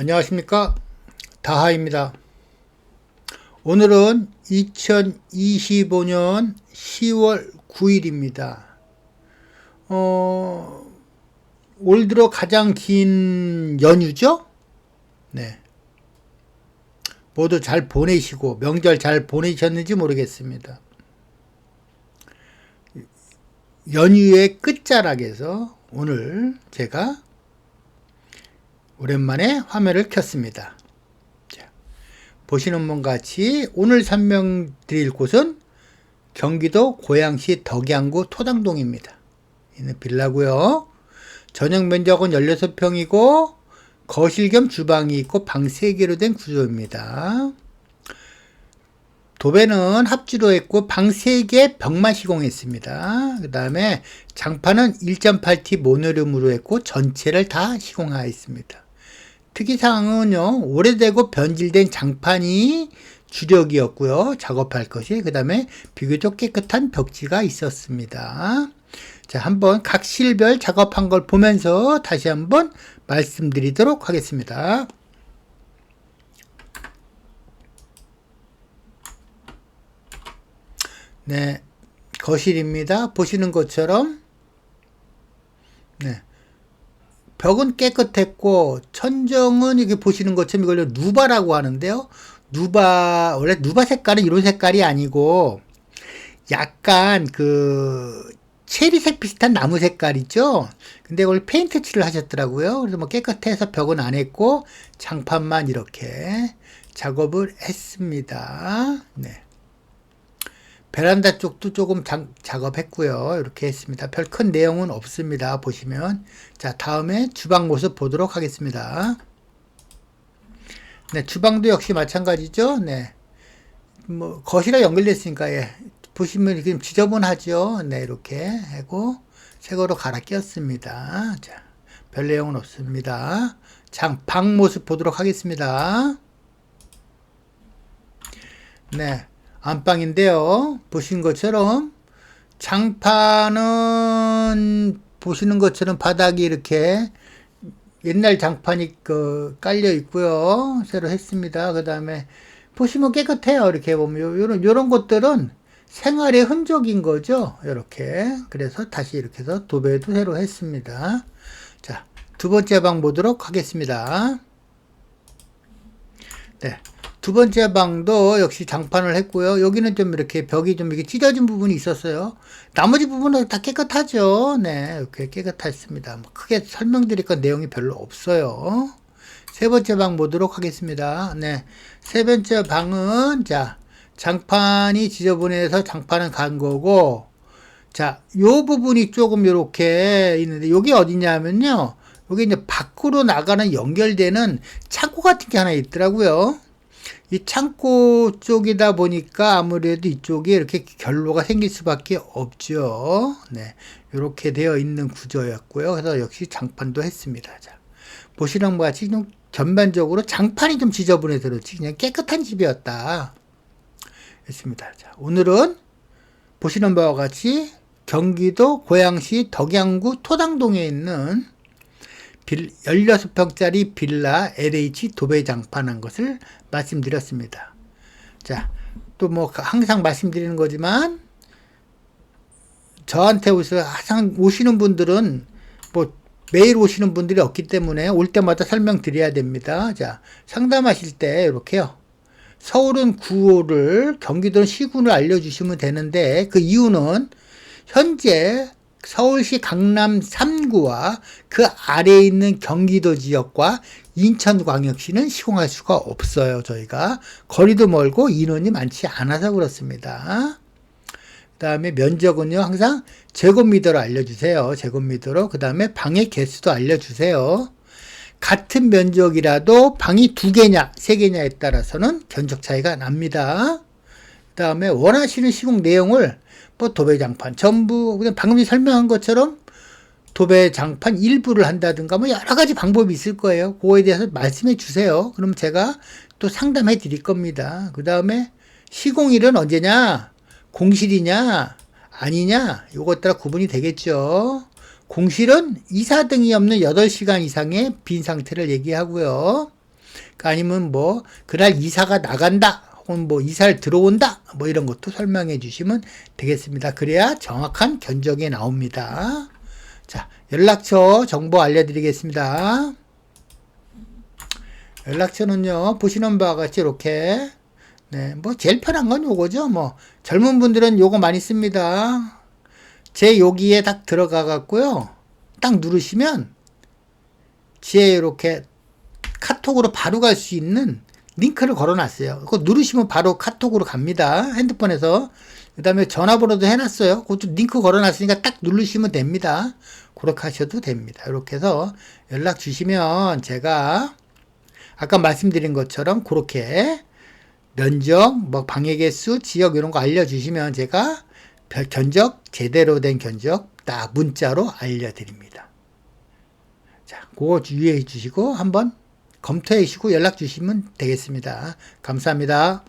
안녕하십니까 다하입니다. 오늘은 2025년 10월 9일입니다. 어, 올 들어 가장 긴 연휴죠? 네. 모두 잘 보내시고 명절 잘 보내셨는지 모르겠습니다. 연휴의 끝자락에서 오늘 제가 오랜만에 화면을 켰습니다. 자, 보시는 분 같이 오늘 설명드릴 곳은 경기도 고양시 덕양구 토당동입니다. 있는 빌라고요. 전용 면적은 16평이고 거실 겸 주방이 있고 방 3개로 된 구조입니다. 도배는 합주로 했고 방 3개 벽만 시공했습니다. 그 다음에 장판은 1.8T 모노룸으로 했고 전체를 다 시공하였습니다. 특이사항은요, 오래되고 변질된 장판이 주력이었고요. 작업할 것이. 그 다음에 비교적 깨끗한 벽지가 있었습니다. 자, 한번 각 실별 작업한 걸 보면서 다시 한번 말씀드리도록 하겠습니다. 네. 거실입니다. 보시는 것처럼, 네. 벽은 깨끗했고 천정은 이게 보시는 것처럼 이걸 누바라고 하는데요. 누바 원래 누바 색깔은 이런 색깔이 아니고 약간 그 체리색 비슷한 나무 색깔이죠. 근데 이걸 페인트 칠을 하셨더라고요. 그래서 뭐 깨끗해서 벽은 안 했고 장판만 이렇게 작업을 했습니다. 네. 베란다 쪽도 조금 장, 작업했고요. 이렇게 했습니다. 별 큰 내용은 없습니다. 보시면. 자, 다음에 주방 모습 보도록 하겠습니다. 네, 주방도 역시 마찬가지죠. 네. 뭐, 거실에 연결됐으니까, 예. 보시면 이렇게 지저분하죠. 네, 이렇게 하고, 새거로 갈아 끼웠습니다. 자, 별 내용은 없습니다. 장, 방 모습 보도록 하겠습니다. 네. 안방인데요. 보신 것처럼 장판은 보시는 것처럼 바닥이 이렇게 옛날 장판이 그 깔려 있고요. 새로 했습니다. 그 다음에 보시면 깨끗해요. 이렇게 보면 요런 요런 것들은 생활의 흔적인 거죠. 이렇게 그래서 다시 이렇게 해서 도배도 새로 했습니다. 자, 두 번째 방 보도록 하겠습니다. 네. 두 번째 방도 역시 장판을 했고요. 여기는 좀 이렇게 벽이 좀 이렇게 찢어진 부분이 있었어요. 나머지 부분은 다 깨끗하죠. 네, 이렇게 깨끗했습니다. 뭐 크게 설명드릴 건 내용이 별로 없어요. 세 번째 방 보도록 하겠습니다. 네, 세 번째 방은 자 장판이 지저분해서 장판은 간 거고, 자, 요 부분이 조금 이렇게 있는데 여기 어디냐면요. 여기 이제 밖으로 나가는 연결되는 창고 같은 게 하나 있더라고요. 이 창고 쪽이다 보니까 아무래도 이쪽에 이렇게 결로가 생길 수밖에 없죠. 네. 이렇게 되어 있는 구조였고요. 그래서 역시 장판도 했습니다. 자, 보시는 것 같이 좀 전반적으로 장판이 좀 지저분해서 그렇지 그냥 깨끗한 집이었다. 했습니다. 자, 오늘은 보시는 바와 같이 경기도 고양시 덕양구 토당동에 있는 빌, 16평짜리 빌라 LH 도배 장판한 것을 말씀드렸습니다. 자, 또 뭐 항상 말씀드리는 거지만 저한테 오셔서 항상 오시는 분들은 뭐 매일 오시는 분들이 없기 때문에 올 때마다 설명드려야 됩니다. 자, 상담하실 때 이렇게요. 서울은 9호를 경기도는 시군을 알려주시면 되는데 그 이유는 현재 서울시 강남 3구와 그 아래에 있는 경기도 지역과 인천광역시는 시공할 수가 없어요. 저희가 거리도 멀고 인원이 많지 않아서 그렇습니다. 그 다음에 면적은요 항상 제곱미터로 알려주세요. 제곱미터로 그 다음에 방의 개수도 알려주세요. 같은 면적이라도 방이 두 개냐 세 개냐에 따라서는 견적 차이가 납니다. 그 다음에 원하시는 시공 내용을 뭐 도배 장판 전부 그냥 방금 설명한 것처럼 도배 장판 일부를 한다든가 뭐 여러 가지 방법이 있을 거예요. 그거에 대해서 말씀해 주세요. 그럼 제가 또 상담해 드릴 겁니다. 그 다음에 시공일은 언제냐? 공실이냐? 아니냐? 요것 따라 구분이 되겠죠. 공실은 이사 등이 없는 8시간 이상의 빈 상태를 얘기하고요. 아니면 뭐 그날 이사가 나간다 혹은 뭐 이사를 들어온다 뭐 이런 것도 설명해 주시면 되겠습니다. 그래야 정확한 견적이 나옵니다. 자 연락처 정보 알려드리겠습니다. 연락처는요 보시는 바와 같이 이렇게 네, 뭐 제일 편한 건 요거죠. 뭐 젊은 분들은 요거 많이 씁니다. 제 여기에 딱 들어가 갖고요. 딱 누르시면 제 이렇게 카톡으로 바로 갈 수 있는 링크를 걸어놨어요. 그거 누르시면 바로 카톡으로 갑니다. 핸드폰에서. 그 다음에 전화번호도 해놨어요. 그것도 링크 걸어놨으니까 딱 누르시면 됩니다. 그렇게 하셔도 됩니다. 이렇게 해서 연락 주시면 제가 아까 말씀드린 것처럼 그렇게 면적, 뭐 방해 개수, 지역 이런 거 알려주시면 제가 별- 견적 제대로 된 견적 딱 문자로 알려드립니다. 자, 그거 유의해 주시고 한번 검토해 주시고 연락 주시면 되겠습니다. 감사합니다.